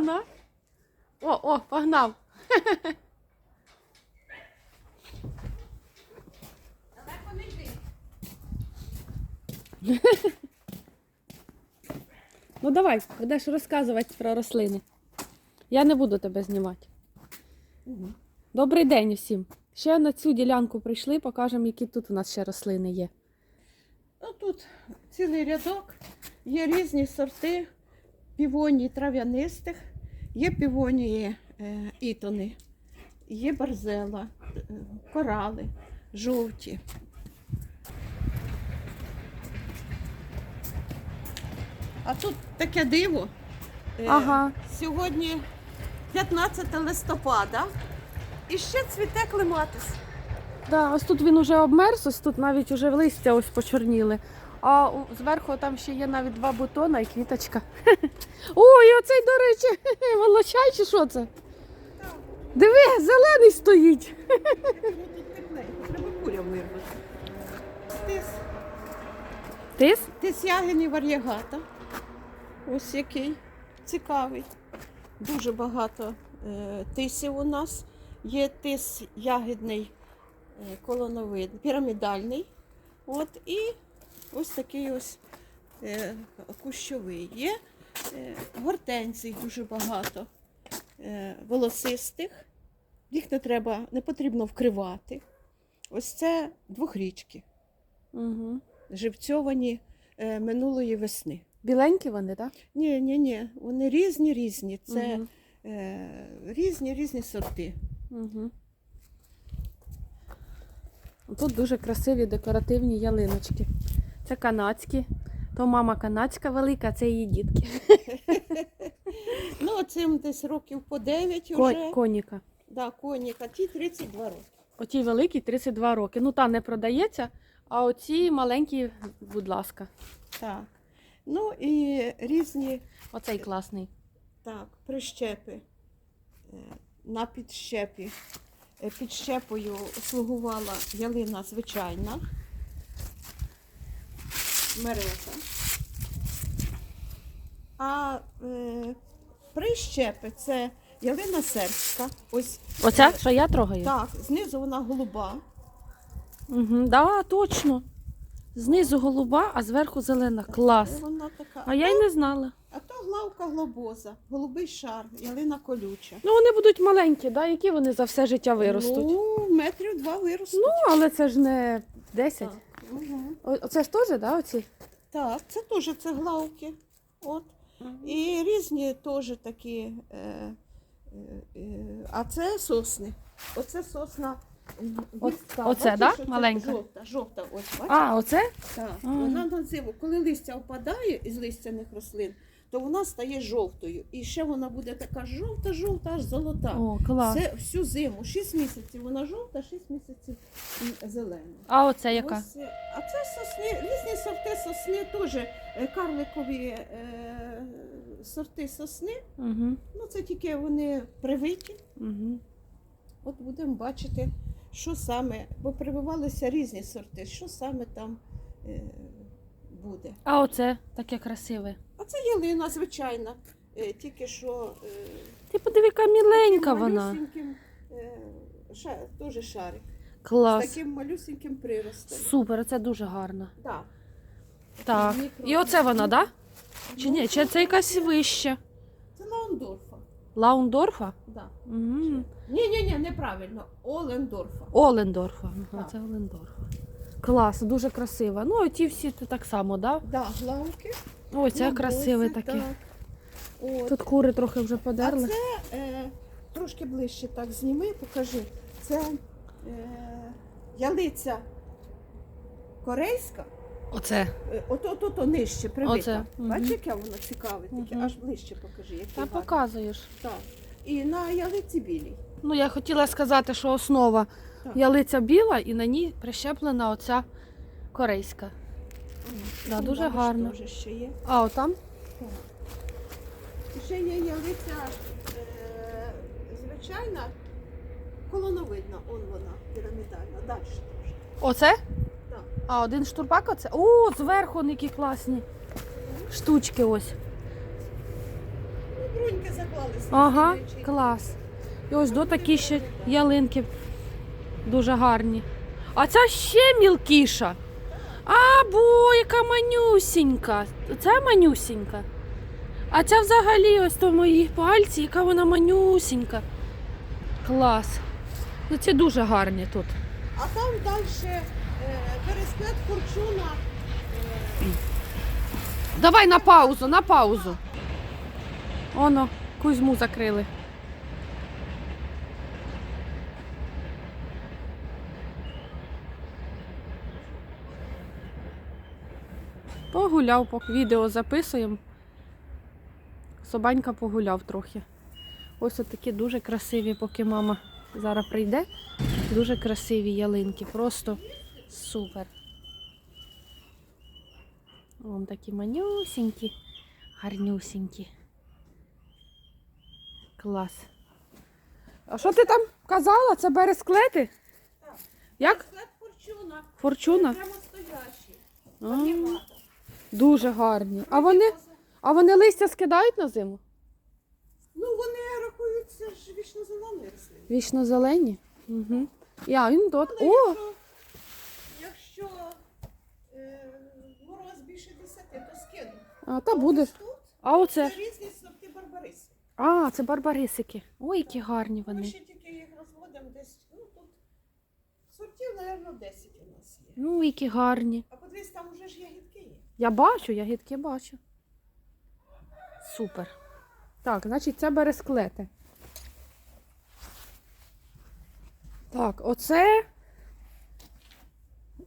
на. О, о, погнав. Далеко не. Ну давай, будеш розказувати про рослини. Я не буду тебе знімати. Добрий день усім. Ще на цю ділянку прийшли, покажемо, які тут у нас ще рослини є. Ну, тут цілий рядок, є різні сорти півоній трав'янистих, є півонії е, ітони, є барзела, е, корали, жовті. А тут таке диво. Е, Ага. Сьогодні 15 листопада і ще цвіте клематис. Да, ось тут він уже обмерз, ось тут навіть уже листя ось почорніли. А зверху там ще є навіть два бутона і квіточка. Ой, оцей, до речі, волочай чи що це? Диви, зелений стоїть. Треба курям вирвати. Тис, Тис? тис ягені вар'ягата. Ось який цікавий. Дуже багато е, тисів у нас. Є тис ягідний е, колоновид, пірамідальний. От, і ось такий ось е, кущовий. Є е, гортензій дуже багато, е, волосистих. Їх не треба, не потрібно вкривати. Ось це двохрічки, Угу. живцьовані е, минулої весни. Біленькі вони, так? Ні, ні, ні, вони різні, різні. Це Мгм. е, різні, різні сорти. Угу. Тут дуже красиві декоративні ялиночки. Це канадські. То мама канадська велика, це її дітки. Ну, цим десь років по 9 Ко- вже. коніка. Да, коніка, ті 32 роки. Оті великі 32 роки. Ну, та не продається, а оці маленькі, будь ласка. Так. Ну і різні Оцей класний. так, прищепи е, на підщепі. Е, Підщепою слугувала ялина звичайна. Мерета. А е, прищепи це ялина сербська. Ось Оця, що я трогаю? так, знизу вона голуба. Угу, да, точно. Знизу голуба, а зверху зелена. Клас. Вона така. А я й не знала. А то главка глобоза, голубий шар, ялина колюча. Ну, вони будуть маленькі, да? які вони за все життя виростуть. Ну, метрів два виростуть. Ну, але це ж не 10. так. Мгм. Оце ж теж, да, оці? так, це теж це главки. От. І різні теж такі. Е, е, е, а це сосни. Оце сосна. От- оце, Бачиш, да? оце Маленька? Жовта, жовта, ось бачиш? А, оце? Так, А. вона на зиму, коли листя впадає із листяних рослин, то вона стає жовтою. І ще вона буде така жовта-жовта, аж золота. О, клас. Це всю зиму, 6 місяців вона жовта, 6 місяців зелена. А оце яка? Ось, е, а це сосни, різні сорти сосни, теж е, карликові е, сорти сосни. Угу. Ну це тільки вони привиті. Угу. От будемо бачити, що саме, бо прививалися різні сорти, що саме там е, буде. А оце таке красиве. Це ялина звичайна, е, тільки що е, Ти подиви, яка міленька вона. е, ша, теж шарик, з таким малюсіньким приростом. Супер, це дуже гарно. Так. Так. І оце вона, так? Да? Чи ні? Чи це якась вища? Це Лаундорфа. Лаундорфа? Да. Угу. Ні, ні, ні, неправильно. Олендорфа. Олендорфа. Ага, Так. це Олендорфа. Клас, дуже красива. Ну, оті всі тут так само, так? Да? Да, главки. Ой, це глобоси, красиве таке. От. Тут кури трохи вже А це е, трошки ближче так зніми, покажи. Це е, ялиця корейська. Оце. Е, Ото то, то нижче привита. Оце. Бачиш, яке воно цікаве, таке, Мгм. аж ближче покажи. Який Та гарний. показуєш. Так. І на ялиці білій. Ну, я хотіла сказати, що основа Так. ялиця біла і на ній прищеплена оця корейська. Да, дуже гарно. теж ще є. А отам? Ще є ялиця е, звичайна, колоновидна, он вона, пірамідальна. Далі теж. Оце? Так. А, один штурпак оце? О, зверху вони які класні. Штучки ось. Ну, бруньки заклалися. Ага, клас. І ось до такі ще ялинки дуже гарні. А ця ще мілкіша. А, бо яка манюсінька. Це манюсінька. А ця взагалі ось то мої пальці, яка вона манюсінька. Клас. Ну ці дуже гарні тут. А там далі е, пересклад форчуна. Е, Давай на паузу, на паузу. Оно, Кузьму закрили. Погуляв, поки відео записуємо. Собанька погуляв трохи. Ось такі дуже красиві, поки мама зараз прийде. Дуже красиві ялинки. Просто супер. Вон такі манюсінькі, гарнюсінькі. Клас. А що ти там казала? Це бересклети? Так. Як? Пересклад форчуна. Форчуна? Прямо стоящі. Дуже гарні. А вони, а вони листя скидають на зиму? Ну вони рахуються ж вічно зелені рослини. Вічно зелені? Угу. Я, він тут. Але О! якщо, якщо е, мороз більше 10, то скину. А, та буде. Ось Тут А це оце. різні сорти барбариси. А, це барбарисики. Ой, які гарні Ми вони. ще тільки їх розводимо десь, ну тут сортів, мабуть, 10 у нас є. Ну, які гарні. А подивись, там вже ж ягідки. Я бачу, ягідки бачу. Супер. Так, значить, це бересклети. Так, оце.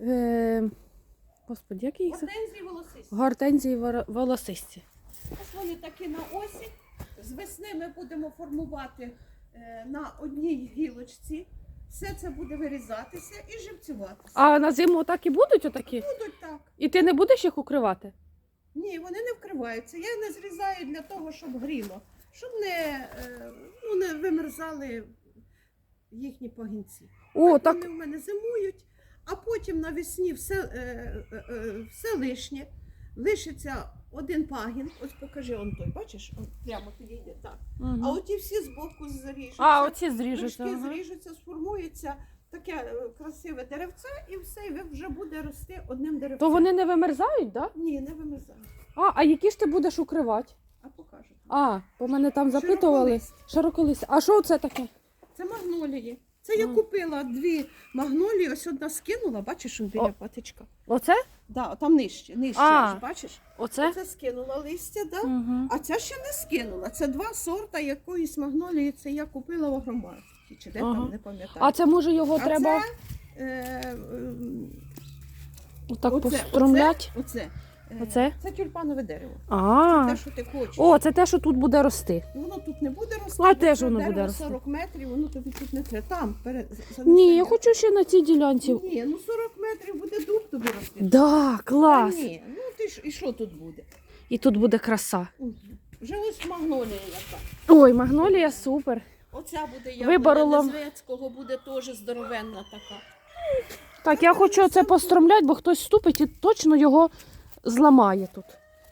Е, господи, як я їх? Гортензії волосисті. Гортензії волосисті. Ось вони такі на осінь. З весни ми будемо формувати е, на одній гілочці. Все це буде вирізатися і живцюватися. А на зиму так і будуть отакі? Будуть так. І ти не будеш їх укривати? Ні, вони не вкриваються. Я не зрізаю для того, щоб гріло, щоб не, е, ну, не вимерзали їхні пагінці. О, так. Вони в мене зимують, а потім навесні все, е, е, е, все лишнє. Лишиться один пагін. Ось покажи он той, бачиш, он прямо підійде так. Мгм. А оті всі збоку зріжуться. А, оці зріжуться. Вершки ага. зріжуться, сформується таке е, красиве деревце, і все, і ви вже буде рости одним деревцем. То вони не вимерзають, так? Да? Ні, не вимерзає. А, а які ж ти будеш укривати? А покажу. А, бо мене там запитували. Широколисті. Широколисті. А що це таке? Це магнолії. Це я купила дві магнолії, ось одна скинула, бачиш, он біля О. патичка. Оце? Да, там нижче, нижче, А. аж, бачиш? Оце? Це скинула листя, да? Угу. а ця ще не скинула. Це два сорта якоїсь магнолії, це я купила в агромаркеті, чи де Ага. там, не пам'ятаю. А це може його А треба це, е, е, отак оце, пострумлять? Оце, е, Оце? це тюльпанове дерево. А. Те, що ти хочеш. О, це те, що тут буде рости. Воно тут не буде рости. А де ж воно буде рости? 40 метрів, воно тобі тут не треба. Там, перед, Ні, я хочу ще на цій ділянці. Ні, ну 40 метрів буде дуб тобі рости. Да, клас. ні, ну ти ж, і що тут буде? І тут буде краса. Вже ось магнолія яка. Ой, магнолія супер. Оця буде Виборола. яблуня Незвецького, буде теж здоровенна така. Так, я хочу це пострумляти, бо хтось ступить і точно його зламає тут.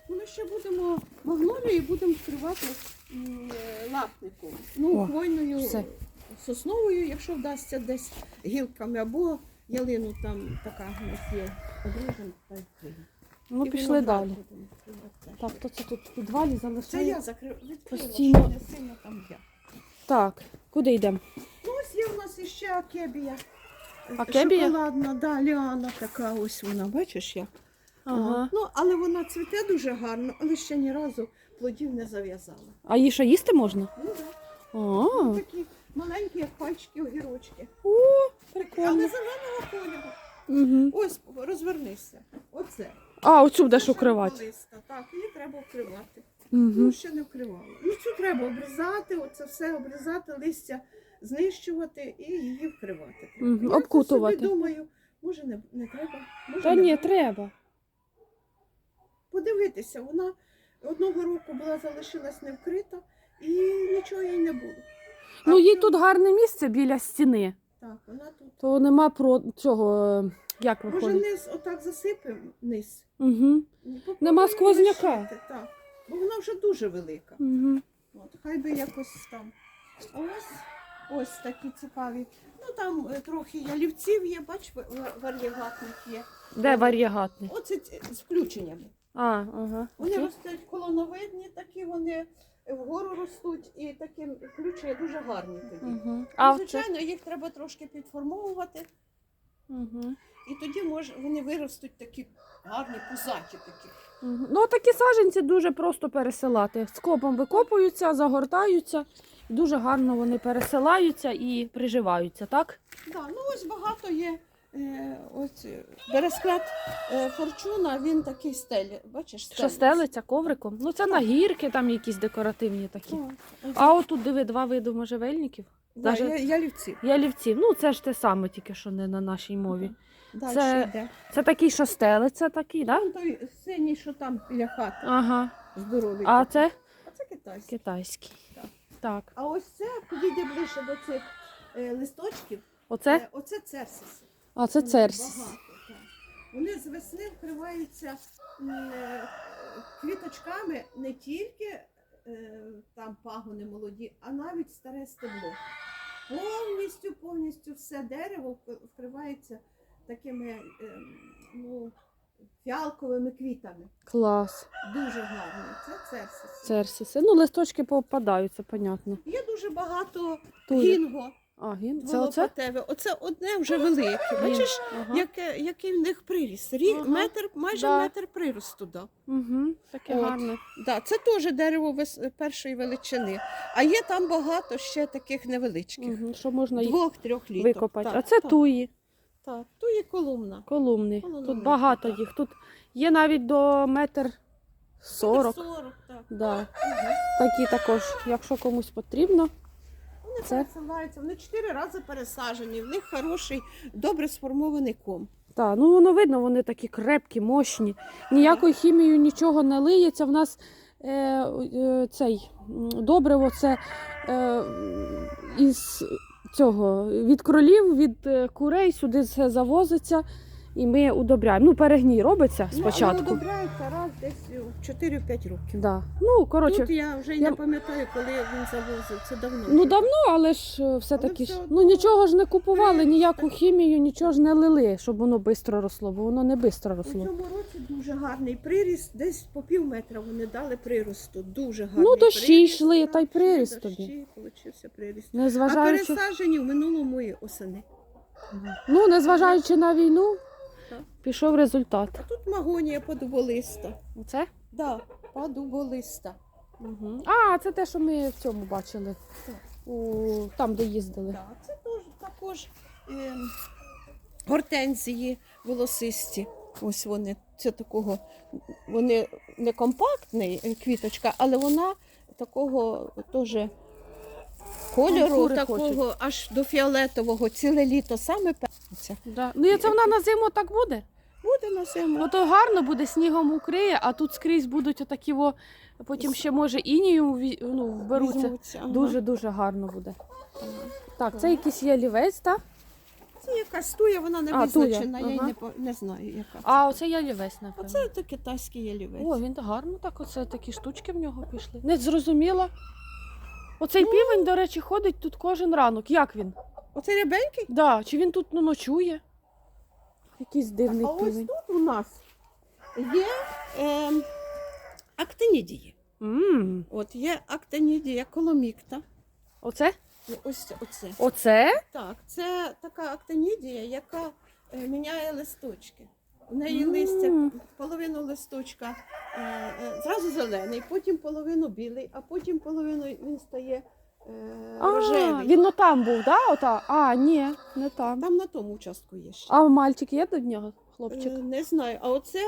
Ну, Ми ще будемо магнолію і будемо вкривати е, лапником. Ну, О, хвойною все. сосновою, якщо вдасться десь гілками, або ялину там така у нас є. Обріжемо та й. Ну, І пішли далі. Так, то це тут в підвалі Це я закрив відкрила, Постійно. не сильно там я. Так, куди йдемо? Ну, ось є у нас іще акебія. Акебія? Шоколадна, да, ліана така ось вона, бачиш як? Ага. Ну, але вона цвіте дуже гарно, але ще ні разу плодів не зав'язала. А її що їсти можна? Ну, да. О, Такі маленькі, як пальчики огірочки. О Але прикольно. зеленого кольору. Угу. Ось, розвернися. Оце. А, оцю будеш укривати. широколиста. Так, її треба вкривати. Ну, Угу. ще не вкривала. Ну, цю треба обрізати, оце все обрізати, листя знищувати і її вкривати. треба. Мгм, Я це обкутувати. собі думаю, може не, не треба. Може Та не ні, треба. Подивитися, вона одного року була залишилась не вкрита і нічого їй не було. А Ну, їй тут гарне місце біля стіни, Так, вона тут. то нема про цього, е, як Може, виходить. низ отак засипемо низ. Угу. Попробуємо Нема сквозняка. лишити, Так. Бо вона вже дуже велика. Угу. От, хай би якось там. А ось ось такі цікаві. Ну там е, трохи ялівців є, бач, ва- ва- є. Де варієгатний? Оце з включеннями. А, ага. Вони ростуть колоновидні, такі вони вгору ростуть, і такі включення дуже гарні тоді. Угу. А оце? звичайно, їх треба трошки підформовувати, Угу. і тоді може вони виростуть такі гарні, пузаті такі. Мгм. Ну, такі саджанці дуже просто пересилати. Скопом викопуються, загортаються, і дуже гарно вони пересилаються і приживаються, так? Да, ну ось багато є. Е, ось бересклет форчуна, він такий стелі. Бачиш, Що стелиться ковриком. Ну, це на гірки там якісь декоративні такі. Так. А отут диви два види можжевельників. Да, даже- я, ялівці. Ялівців. Ну, це ж те саме, тільки що не на нашій мові. Далі Це- йде. Це такий, що стелиться, такий, так? Там той синій, що там біля хати, Ага. здоровий. А такий. це а це китайський. китайський. Так. Так. А ось це, підійде ближче до цих е, листочків, Оце? е, оце церсис. А це. Багато, так. Вони з весни вкриваються м, е, квіточками не тільки е, там пагони молоді, а навіть старе стебло. Повністю, повністю все дерево вкривається такими ем, ну, фіалковими квітами. Клас. Дуже гарні. Це церсис. Церсіси. Ну, листочки попадаються, понятно. Є дуже багато Тут. гінго, А, гін. Це оце? волопатеве. Оце одне вже велике. Бачиш, Ага. яке, який в них приріст? Рі... Ага. Метр, майже Да. метр приросту. Да. Угу. Таке От. гарне. Да, це теж дерево вис- першої величини. А є там багато ще таких невеличких. Угу. Що можна їх Двох-трьох літок. викопати. Так, а це так, туї, Так, є колумна. колумни. Колумни, Тут багато так. їх. Тут є навіть до метр сорок. 40, так. Да. Мгм. Такі також, якщо комусь потрібно. Вони Це? пересилаються, вони чотири рази пересаджені, в них хороший, добре сформований ком. Так, ну воно видно, вони такі крепкі, мощні. Ніякою хімією нічого не лиється. В нас е, е, цей добриво це е, із цього від кролів, від е, курей сюди все завозиться. І ми удобряємо. Ну, перегній робиться Ну, спочатку. але одобряється раз десь у 4-5 років. Да. Ну, коротше, Тут я вже й я- не пам'ятаю, коли він завозив. Це давно. ну давно, але ж е, все-таки все ж. одно Ну нічого ж не купували, ніяку хімію, нічого ж не лили, щоб воно швидко росло, бо воно не швидко У росло. цьому році дуже гарний приріст, десь по пів метра вони дали приросту. Дуже гарний Ну, дощі приріст, йшли, та й йшли приріст дощі, тобі. Получився приріст. А Незважаючи, пересаджені в минулому і осени. ну, незважаючи на війну. Пішов результат. А тут магонія подуболиста. Оце? Да, подуболиста. Угу. А, це те, що ми в цьому бачили. У... Там, де їздили. Да, це теж також ем, гортензії волосисті. Ось вони. Це такого, вони не компактний е, квіточка, але вона такого теж кольору, такого хочуть. аж до фіолетового, ціле літо саме певниться. Да. Ну, і це вона на зиму так буде. Буде на зиму. Ото гарно буде, снігом укриє, а тут скрізь будуть отакі, во, потім ще може ві- ну, вберуться. Дуже-дуже гарно буде. Так, це якийсь ялівець, так? Це якась туя, вона не А, визначена, туя, я й ага. не, по- не знаю, яка. А оце ялівець, напевно. Оце то китайський ялівець. О, він гарно так, оце такі штучки в нього пішли. Не зрозуміла. Оцей Ну. півень, до речі, ходить тут кожен ранок. Як він? Оце рябенький? Да, чи він тут ну, ночує? Якийсь дивний А ось півень. тут у нас є ем, актинідії. м От є актинідія коломікта. Оце? Ось оце. Оце? Так, це така актинідія, яка е, міняє листочки. У неї М. листя, половину листочка е, е, зразу зелений, потім половину білий, а потім половину він стає е, А, рожевий. він ну там був, да? Ота? А, ні, не там. Там на тому участку є ще. А мальчик є до нього, хлопчик? Е, Не знаю. А оце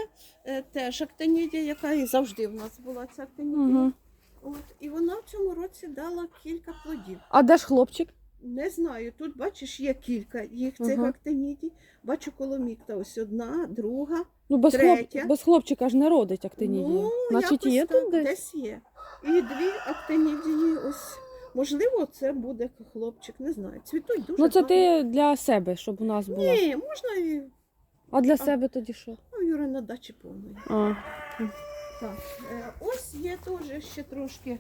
е, теж актинідія, яка і завжди в нас була ця актинідія. Угу. От, і вона в цьому році дала кілька плодів. А де ж хлопчик? Не знаю, тут бачиш, є кілька їх цих Ага. актинідій. Бачу коломікта, ось одна, друга. Ну, без, хлоп... Без хлопчика ж не родить актинідія. Ну, Значить, якось є так, тут десь. десь є. І дві актинідії, ось. Можливо, це буде хлопчик, не знаю. Цвітуть дуже Ну, це гарно. ти для себе, щоб у нас було. Ні, можна і А для А. себе тоді що? ну, Юра на дачі повної. А. Так, е, ось є теж ще трошки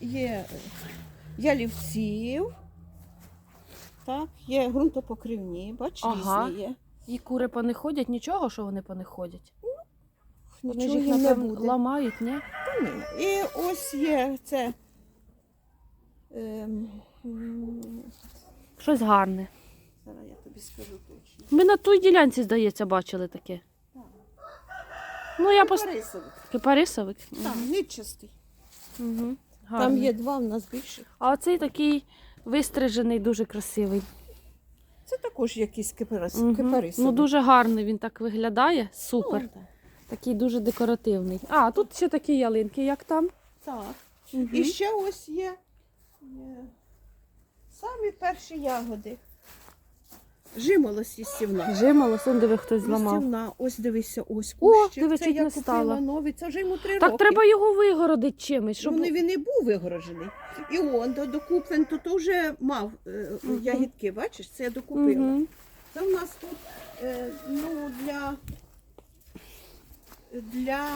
є е, ялівців, так, є ґрунтопокривні, бачиш, Ага. різні є. І кури пониходять, нічого, що вони пониходять. Вони ж Нічого їх, їм не напевно, буде. ламають, ні? Та ні. І ось є це. Ем, Щось гарне. зараз я тобі скажу точно. Ми на той ділянці, здається, бачили таке. Так. Ну, я пост... Кипарисовик. Кипарисовик? Так, нічистий. Угу. Там є два в нас більших. А оцей такий вистрижений, дуже красивий. Це також якийсь кипарис, Мгм. кипарисовик. Ну, дуже гарний він так виглядає. Супер. Ну, так. Такий дуже декоративний. А, тут ще такі ялинки, як там. Так. І ще ось є, є самі перші ягоди. Жимолость їстівна. Жимало, сон диви, хтось зламав. Їстівна. Ось дивися, ось О, кущик. диви, Це чуть я не купила стала. новий. Це вже йому три Так роки. треба його вигородити чимось, щоб. Ну, він і був вигороджений. І он до, докуплен, то, то вже мав е, Мгм. ягідки, бачиш, це я докупила. Угу. Це в нас тут е, ну, для, для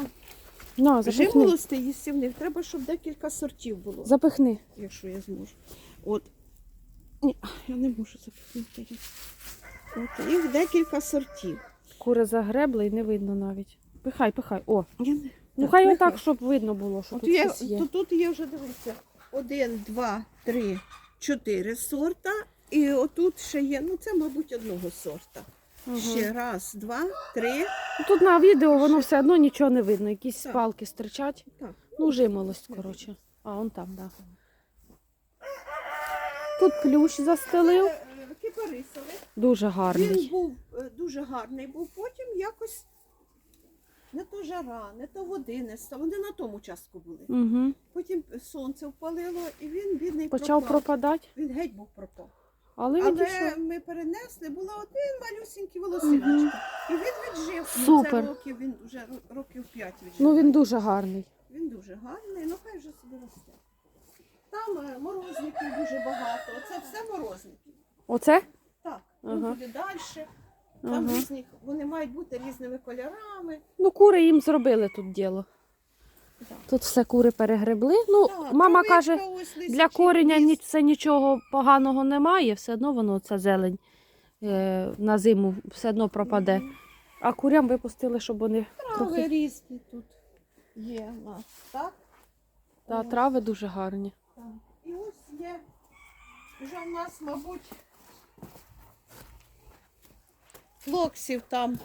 На, запихни. жимолостей їстівних треба, щоб декілька сортів було, Запихни. якщо я зможу. От. Ні, я не можу запихнути. От, їх декілька сортів. Кури загребли і не видно навіть. Пихай, пихай. О. Я не... Ну Так, хай нехай. отак, щоб видно було, що От тут є, щось є. то тут є вже дивіться, один, два, три, чотири сорта. І отут ще є, ну це, мабуть, одного сорта. Ще раз, два, три. Тут на відео воно все одно нічого не видно, якісь Так. палки стирчать. Так. Ну, жимолость, коротше. А, он там, так. Да. Тут плющ застелив. Кипарисовий. Дуже Він був е, дуже гарний, був потім якось не то жара, не то води не стало. Вони на тому частку були. Угу. Потім сонце впалило, і він бідний Почав пропав. пропадати, Він геть був пропав. Але Але ми перенесли, була один малюсінький волосиночка. І він віджив. Ну, Супер. Це років, він вже років 5 віджив. Ну він дуже гарний. Він дуже гарний, ну хай вже собі росте. Там е, морозників дуже багато. Це все морозники. Оце? Так, Ага. ну туди далі. Там Ага. різні, вони мають бути різними кольорами. Ну, кури їм зробили тут діло. Тут все кури перегребли. Ну, Так, мама каже, для кореня ні, це нічого поганого немає, все одно воно ця зелень е, на зиму все одно пропаде. А курям випустили, щоб вони Трави трохи. різні тут є у нас. Так? Та Ось, трави дуже гарні. так. І ось є. Вже у нас, мабуть, флоксів там.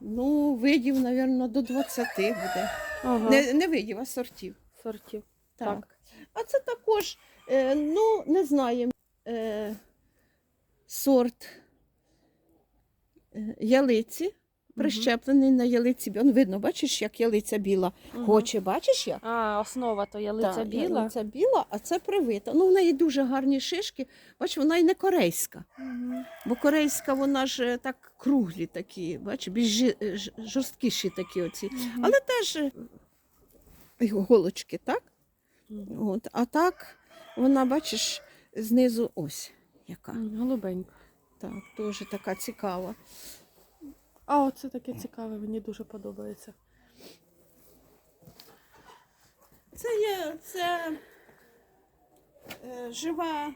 Ну, видів, мабуть, до 20 буде. Ага. Не, не видів, а сортів. Сортів. Так. Так. А це також, е, ну, не знаємо, е, сорт е, ялиці, прищеплений на ялиці. Он видно, бачиш, як ялиця біла. Мгм. Хоче, бачиш як? А, основа то ялиця Так, біла. Ялиця біла, а це привита. Ну, в неї дуже гарні шишки. Бач, вона і не корейська. Мгм. Бо корейська, вона ж е, так круглі такі, бач, більш е, жорсткіші такі оці. Мгм. Але теж е, голочки, так? Мгм. От, а так вона, бачиш, знизу ось яка. Голубенька. Так, теж така цікава. А оце таке цікаве, мені дуже подобається. Це є це е, жива,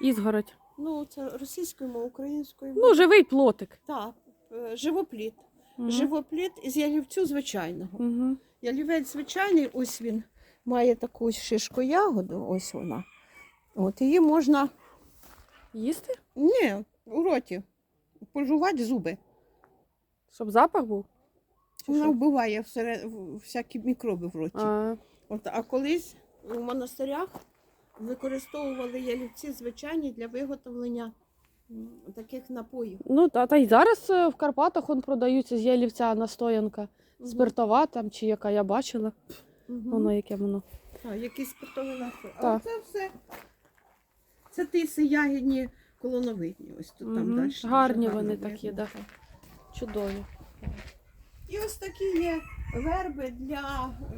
Ізгородь. ну це російською мовою, українською. Ну, живий плотик. так, е, живопліт. Мгм. Живопліт із ялівцю звичайного. Мгм. Ялівець звичайний, ось він має таку шишку ягоду, ось вона. От її можна Їсти? ні, у роті пожувати зуби. Щоб запах був? Чи Вона що? вбиває всере- в- всякі мікроби в роті. А, От, а колись у монастирях використовували ялівці звичайні для виготовлення таких напоїв. ну, та, та й зараз е, в Карпатах он продаються з ялівця настоянка. Спиртова там, чи яка я бачила. Мгм. Воно яке воно. Так, якісь спиртові напої. А це все. Це тиси ягідні колоновидні. Ось тут там далі. Гарні вони такі, видно. да. Чудові. І ось такі є верби для. е,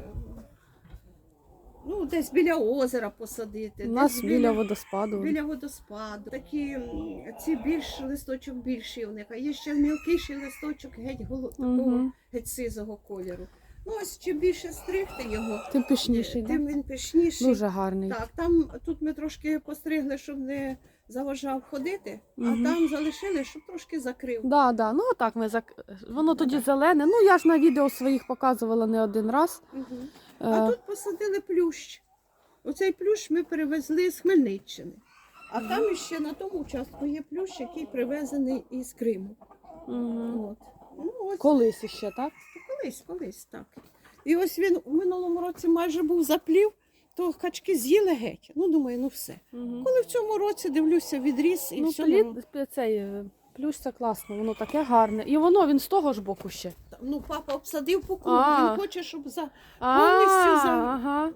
Ну, десь біля озера посадити. У нас десь біля водоспаду. біля водоспаду. Такі ці більш листочок більший у них, а є ще мілкіший листочок геть голо, такого Мгм. геть сизого кольору. Ну, ось чим більше стригти його, Тим пишніший, тим він пишніший. Дуже гарний. Так, там тут ми трошки постригли, щоб не заважав ходити, Мгм. а там залишили, щоб трошки закрив. Да, да. Ну так ми зак... воно тоді зелене. Ну я ж на відео своїх показувала не один раз. Е, А тут посадили плющ. Оцей плющ ми перевезли з Хмельниччини. А там ще на тому участку є плющ, який привезений із Криму. мгм. От. Ну, ось Колись іще, так? колись, колись так. І ось він у минулому році майже був заплів, то качки з'їли геть. Ну, думаю, ну все. Угу. Коли в цьому році дивлюся відріс і Ну, все. плід, цей е, плющ це класно, воно таке гарне. І воно він з того ж боку ще. Ну, папа обсадив по кругу, А. він хоче, щоб за. Повністю за- ага.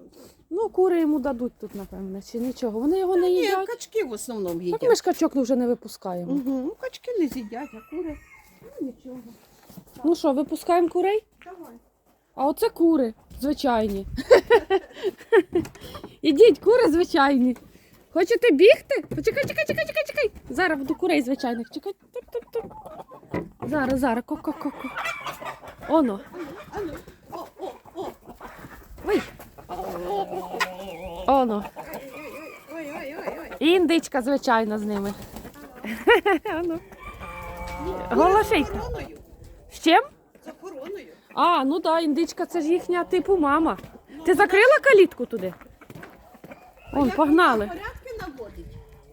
Ну, кури йому дадуть тут, напевне, чи нічого. Вони його не Ні, їдять. качки в основному Так їдять. ми ж качок вже не випускаємо. Угу. Ну, качки не з'їдять, а кури. Ну, нічого. Ну що, випускаємо курей? Давай. А оце кури звичайні. Ідіть, кури звичайні. Хочете бігти? Почекай, чекай, чекай, чекай, чекай. Зараз буду курей звичайних. Чекай. Туп-туп-туп. Зараз, зараз. Ко-ко-ко-ко. Оно. Ой. Оно. Індичка, звичайно, з ними. Охороною. З чим? А, ну так, да, індичка це ж їхня типу мама. Ну, Ти закрила калітку туди? Он, як погнали. Порядки наводить.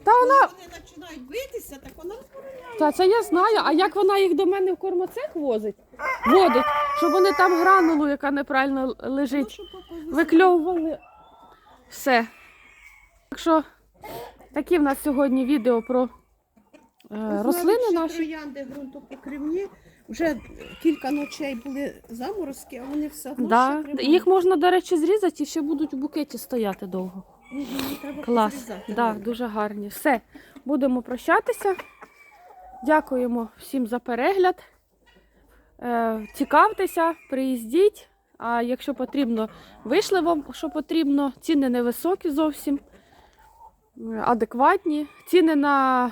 Та вона вони починають битися, так вона розпороняє. Та це я знаю. А як вона їх до мене в кормоцех возить? Водить, щоб вони там гранулу, яка неправильно Ну, лежить, висадив. викльовували. Все. Так що такі в нас сьогодні відео про е, рослини наші. Троянди ґрунтопокривні. Вже кілька ночей були заморозки, а вони все одно Да. ще тримають. Їх можна, до речі, зрізати і ще будуть у букеті стояти довго. Мгм, треба Клас. Да, дуже гарні. Все, будемо прощатися. Дякуємо всім за перегляд. Е, цікавтеся, приїздіть. А якщо потрібно, вийшли вам, що потрібно. Ціни невисокі зовсім, е, адекватні. Ціни на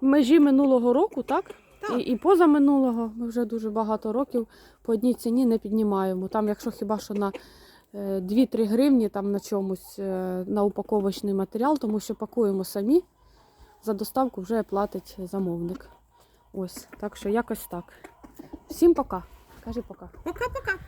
межі минулого року, так? Так. І, і позаминулого ми вже дуже багато років по одній ціні не піднімаємо. Там, якщо хіба що на е, 2-3 гривні там на чомусь е, на упаковочний матеріал, тому що пакуємо самі. За доставку вже платить замовник. Ось, так що якось так. Всім пока. Кажи пока. Пока-пока.